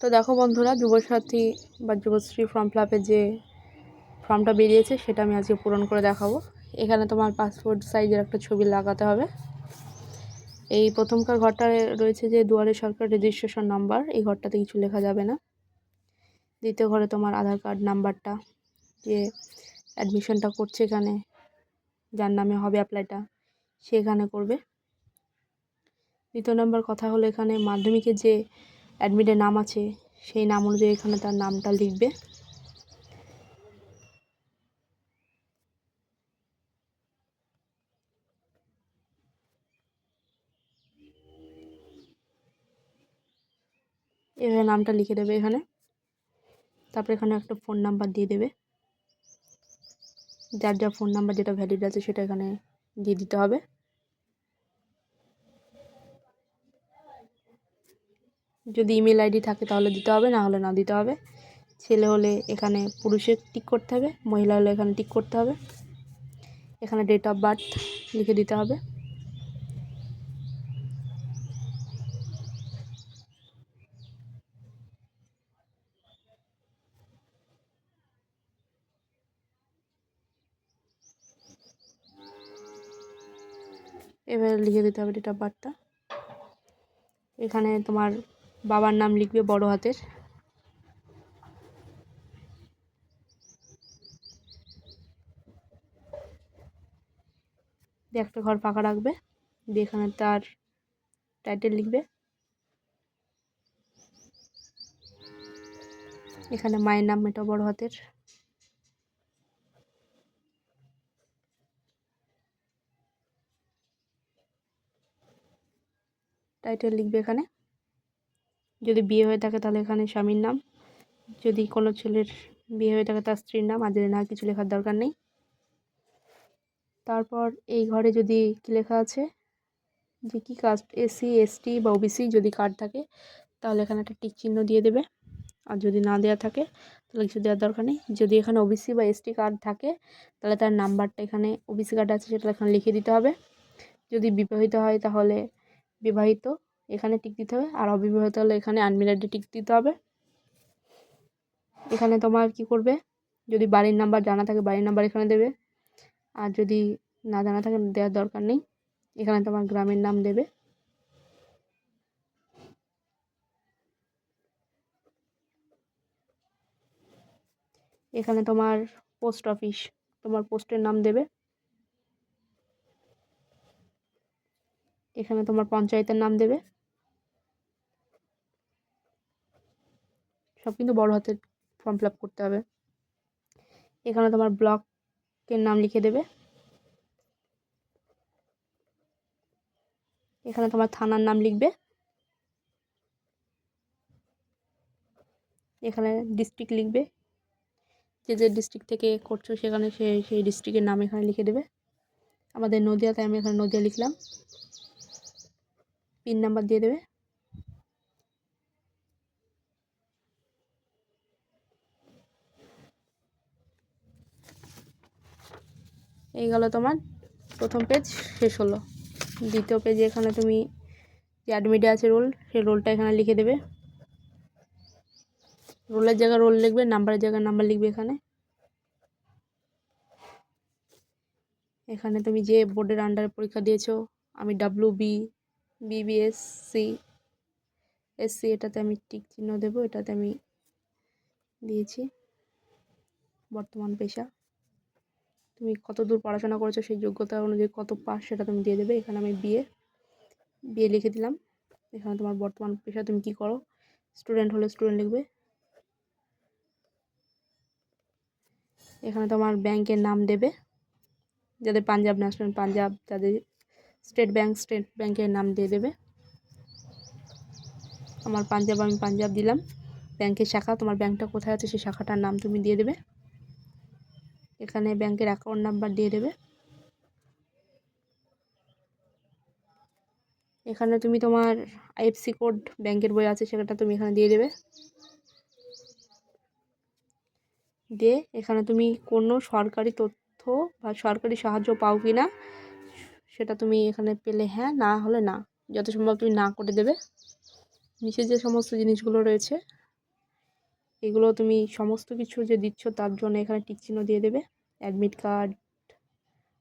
তো দেখো বন্ধুরা, যুবসাথী বা যুবশ্রী ফর্ম ফিল আপের যে ফর্মটা বেরিয়েছে, সেটা আমি আজকে পূরণ করে দেখাবো। এখানে তোমার পাসপোর্ট সাইজের একটা ছবি লাগাতে হবে। এই প্রথমকার ঘরটায় রয়েছে যে দুয়ারে সরকার রেজিস্ট্রেশন নাম্বার এই ঘরটাতে কিছু লেখা যাবে না। দ্বিতীয় ঘরে তোমার আধার কার্ড নাম্বারটা যে অ্যাডমিশনটা করছে এখানে, যার নামে হবে অ্যাপ্লাইটা সে এখানে করবে। দ্বিতীয় নম্বর কথা হলো এখানে মাধ্যমিকে যে অ্যাডমিটের নাম আছে, সেই নাম অনুযায়ী এখানে তার নামটা লিখবে। এভাবে নামটা লিখে দেবে এখানে। তারপরে এখানে একটা ফোন নাম্বার দিয়ে দেবে। যার যা ফোন নাম্বার যেটা ভ্যালিড আছে সেটা এখানে দিয়ে দিতে হবে। যদি ইমেল আইডি থাকে তাহলে দিতে হবে, না হলে না দিতে হবে। ছেলে হলে এখানে পুরুষের টিক করতে হবে, মহিলা হলে এখানে টিক করতে হবে। এখানে ডেট অফ বার্থ লিখে দিতে হবে। এবারে লিখে দিতে হবে ডেট অফ বার্থটা এখানে তোমার বাবার নাম লিখবে বড় হাতের। দিয়ে একটা ঘর ফাঁকা রাখবে, দিয়ে এখানে তার টাইটেল লিখবে। এখানে মায়ের নাম, এটা বড় হাতের। টাইটেল লিখবে এখানে। যদি বিয়ে হয়ে থাকে তাহলে এখানে স্বামীর নাম। যদি কোনো ছেলের বিয়ে হয়ে থাকে তার স্ত্রীর নাম। আর না কিছু লেখার দরকার নেই। তারপর এই ঘরে যদি কী লেখা আছে? যে কী কাস্ট এসসি এসটি বা ওবিসি যদি কার্ড থাকে, তাহলে এখানে একটা টিক চিহ্ন দিয়ে দেবে। আর যদি না দেওয়া থাকে, তাহলে কিছু দেওয়ার দরকার নেই। যদি এখানে ওবিসি বা এসটি কার্ড থাকে, তাহলে তার নাম্বারটা এখানে ওবিসি কার্ড আছে, সেটা এখানে লিখে দিতে হবে। যদি বিবাহিত হয়, তাহলে বিবাহিত। এখানে টিক দিতে হবে। আর অবিবাহিত হলে এখানে আনমেরিডে টিক দিতে হবে। এখানে তোমার কি করবে? যদি বাড়ির নাম্বার জানা থাকে, বাড়ির নাম্বার এখানে দেবে। আর যদি না জানা থাকে, দেওয়ার দরকার নেই। এখানে তোমার গ্রামের নাম দেবে। এখানে তোমার পোস্ট অফিস তোমার পোস্টের নাম দেবে। এখানে তোমার পঞ্চায়েতের নাম দেবে। সব কিন্তু বড় হাতের ফর্ম ফিল আপ করতে হবে। এখানে তোমার ব্লকের নাম লিখে দেবে। এখানে তোমার থানার নাম লিখবে। এখানে ডিস্ট্রিক্ট লিখবে। যে যে ডিস্ট্রিক্ট থেকে করছ সেখানে সে, সেই ডিস্ট্রিক্টের নাম এখানে লিখে দেবে। আমাদের নদিয়াতে আমি এখানে নদিয়া লিখলাম। পিন নাম্বার দিয়ে দেবে। এই গেল তোমার প্রথম পেজ শেষ হলো। দ্বিতীয় পেজে এখানে তুমি যে অ্যাডমিটে আছে রোল সেই রোলটা এখানে লিখে দেবে। রোলের জায়গায় রোল লিখবে নাম্বারের জায়গায় নাম্বার লিখবে এখানে। এখানে তুমি যে বোর্ডের আন্ডারে পরীক্ষা দিয়েছ, আমি ডাব্লু বি বিবিএসসি এসসি এটাতে আমি টিক চিহ্ন দেবো, এটাতে আমি দিয়েছি বর্তমান পেশা। তুমি কত দূর পড়াশোনা করেছ সেই যোগ্যতা অনুযায়ী কত পাস সেটা তুমি দিয়ে দেবে। এখানে আমি বিয়ে বিয়ে লিখে দিলাম। এখানে তোমার বর্তমান পেশা তুমি কি করো? স্টুডেন্ট হলে স্টুডেন্ট লিখবে। এখানে তোমার ব্যাংকের নাম দেবে। যাদের পাঞ্জাব ন্যাশনাল পাঞ্জাব, যাদের স্টেট ব্যাংক স্টেট ব্যাংকের নাম দিয়ে দেবে। আমার পাঞ্জাব আমি পাঞ্জাব দিলাম। ব্যাংকের শাখা, তোমার ব্যাংকটা কোথায় আছে সেই শাখাটার নাম তুমি দিয়ে দেবে। এখানে ব্যাংকের অ্যাকাউন্ট নাম্বার দিয়ে দেবে। এখানে তুমি তোমার আইএফসি কোড ব্যাংকের বই আছে, সেটা তুমি এখানে দিয়ে দেবে। দিয়ে এখানে তুমি কোনো সরকারি তথ্য বা সরকারি সাহায্য পাও কি না সেটা তুমি এখানে পেলে হ্যাঁ না হলে না। যত সম্ভব তুমি না করে দেবে। নিচে যে সমস্ত জিনিসগুলো রয়েছে এগুলো তুমি সমস্ত কিছু যে দিচ্ছ তার জন্য এখানে টিক চিহ্ন দিয়ে দেবে। Admit card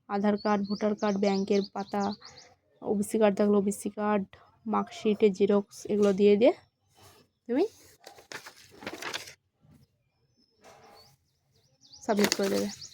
Aadhaar card voter card ব্যাংকের পাতা ওবিসি কার্ড থাকলে ওবিসি কার্ড মার্কশিটে জেরক্স এগুলো দিয়ে দিয়ে তুমি সাবমিট করে দেবে।